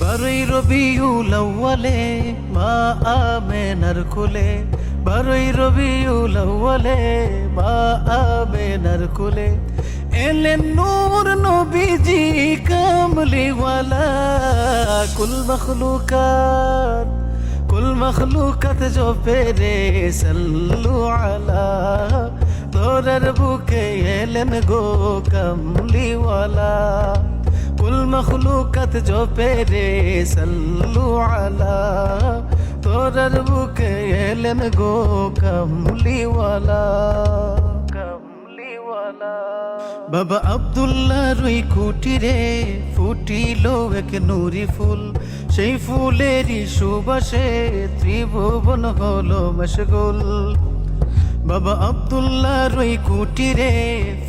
বারোই রবিউল আউ্বালে মা আমেনার কোলে। বারোই রবিউল আউ্বালে মা আমেনার কোলে। এলেন নূর নবীজি কামলিওয়ালা, কুল মখলুকাত কুল মখলুকাত জো পেরে সল্লু আলা। তোরার বুকে এলেন গো কামলিওয়ালা। কুল মখলুকাত জো পেরে সল্লু আলা, তোরার বুকে এলেন গো কামলিওয়ালা বাবা আব্দুল্লাহ রুই কুটিরে ফুটিল এক নুরি ফুল। সেই ফুলেরই সুবাসে ত্রিভুবন হলো মশগুল। বাবা আব্দুল্লাহ রই কুটিরে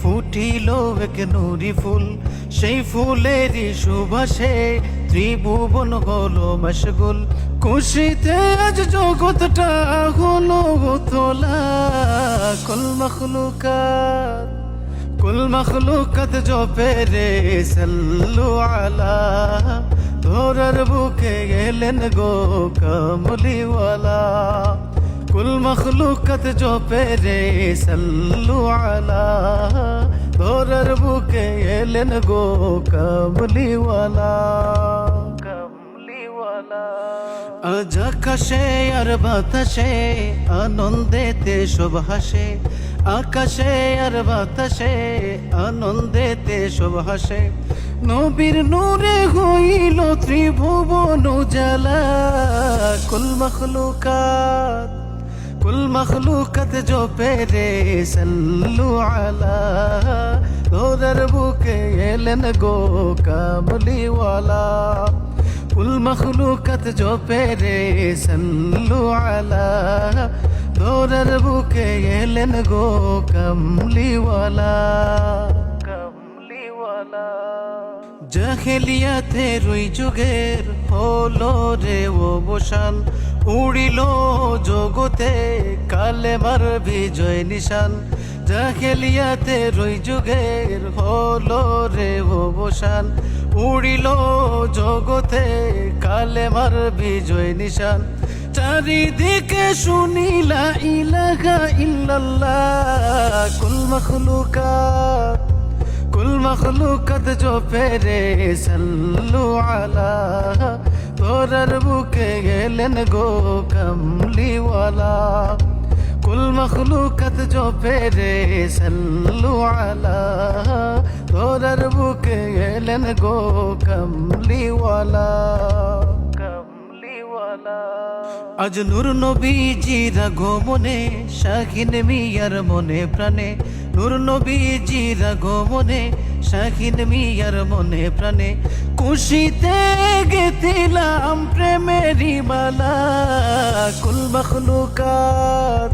ফুটিল এক নুরি ফুল। সেই ফুলেরই সুবাসে ত্রিভুবন হলো মশগুল। খুশিতে আজ জগৎটা হলো তোলা কুল মখলুকাত কুল মখলুকাত জো পেরে সল্লু আলা। তোরার বুকে গেলেন গো কমলিওয়ালা। কুল মখলুকাত জো পেরে সল্লু আলা তোরার বুকে গেলেন গো কমলিওয়ালা আজ আকাশে আর বাতাসে আনন্দেতে সব হাসে, আকাশে আর বাতাসে আনন্দেতে সব হাসে। নবীর নূরে হইল ত্রিভুবন উজালা, কুল মখলুকাত কুল মখলুকাত জো পেরে সল্লু আলা তোরার বুকে এলেন গো কামলিওয়ালা কুল মখলুকাত জো পেরে সল্লু আলা তোরার বুকে এলেন গো কমলিওয়ালা কমলিওয়ালা জাহেলিয়াতে রুই যুগের হলো রে ও বসান উড়িল জগতে কালে মার বিজয় নিশান। জাহেলিয়াতে রুই যুগের হলো রে ও বসান উড়িল জগতে কালে মার বিজয় নিশান। চারিদিকে শুনিলা ইলাহা ইল্লাল্লাহ, কুল মখলুকাত কুল মখলুকাত জো পেরে সল্লু আলা তোরার বুকে গেলেন গো কমলিওয়ালা। কুল মখলুকাত জো পেরে সল্লু আলা। তোরার বুকে গেলেন গো কমলিওয়ালা। আজ নূর নবীজির আগমনে, শাহিন মিয়ার মনে প্রাণে। নূর নবীজির আগমনে শাহিন মিয়ার মনে প্রাণে খুশিতে গেতিলাম প্রেমেরি মালা। কুল মখলুকাত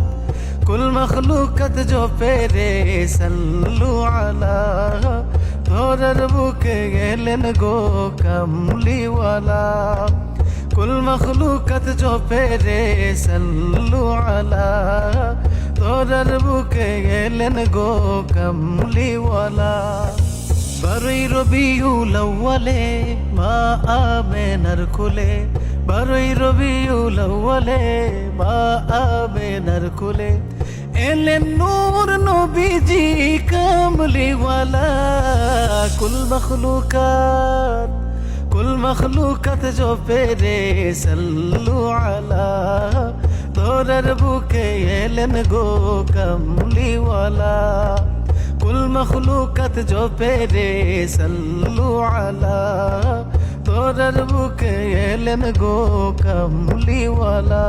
কুল মখলুকাত জো পেরে সল্লু আলা। তোরার বুকে গেলেন গো কমলিওয়ালা। কুল মখলুকাত জো পেরে সল্লু আলা। তোরার বুকে গেলেন গো কমলিওয়ালা। বারোই রবিউল আউ্বালে মা আমেনার কুলে। বারোই রবিউল আউ্বালে মা আমেনার কুলে। এলেন নূর নবীজি কামলিওয়ালা, কুল মখলুকাত কুল মখলুকাত জো পেরে সল্লু আলা। তোরার বুকে এলেন গো কমলিওয়ালা। কুল মখলুকাত জো পেরে সল্লু আলা তোরার বুকে এলেন গো কমলিওয়ালা